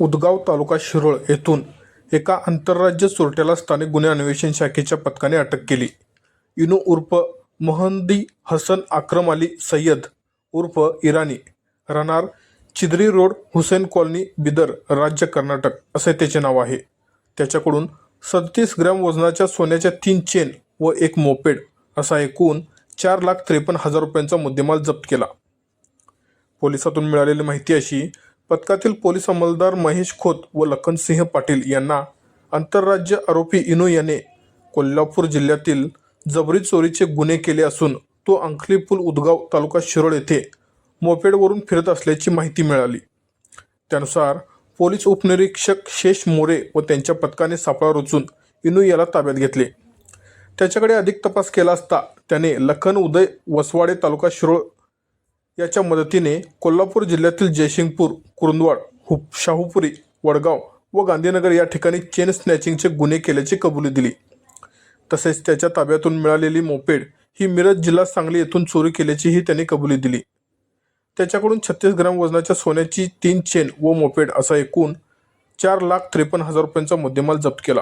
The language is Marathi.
उदगाव तालुका शिरोळ येथून एका आंतरराज्य चोरट्याला स्थानिक गुन्हे अन्वेषण शाखेच्या पथकाने अटक केली. इनो उर्फ महंदी हसन अक्रम अली सय्यद उर्फ इराणी राहणार चिदरी रोड हुसेन कॉलनी बिदर राज्य कर्नाटक असे त्याचे नाव आहे. त्याच्याकडून सदतीस ग्रॅम वजनाच्या सोन्याच्या तीन चेन व एक मोपेड असा एकूण चार लाख त्रेपन्न हजार रुपयांचा मुद्देमाल जप्त केला. पोलिसातून मिळालेली माहिती अशी पथकातील पोलीस अंमलदार महेश खोत व लखनसिंह पाटील यांना आंतरराज्य आरोपी इनो याने कोल्हापूर जिल्ह्यातील जबरी चोरीचे गुन्हे केले असून तो अंखली पूल उदगाव तालुका शिरोळ येथे मोपेडवरून फिरत असल्याची माहिती मिळाली. त्यानुसार पोलीस उपनिरीक्षक शेष मोरे व त्यांच्या पथकाने सापळा रचून इनू याला ताब्यात घेतले. त्याच्याकडे अधिक तपास केला असता त्याने लखन उदय वसवाडे तालुका शिरोळ याच्या मदतीने कोल्हापूर जिल्ह्यातील जयसिंगपूर कुरुंदवाड हुप शाहूपुरी वडगाव व गांधीनगर या ठिकाणी चेन स्नॅचिंगचे गुन्हे केल्याची कबुली दिली. तसेच त्याच्या ताब्यातून मिळालेली मोपेड ही मिरज जिल्हा सांगली येथून चोरी केल्याचीही त्यांनी कबुली दिली. त्याच्याकडून छत्तीस ग्राम वजनाच्या सोन्याची तीन चेन व मोपेड असा एकूण चार लाख त्रेपन्न हजार रुपयांचा मुद्देमाल जप्त केला.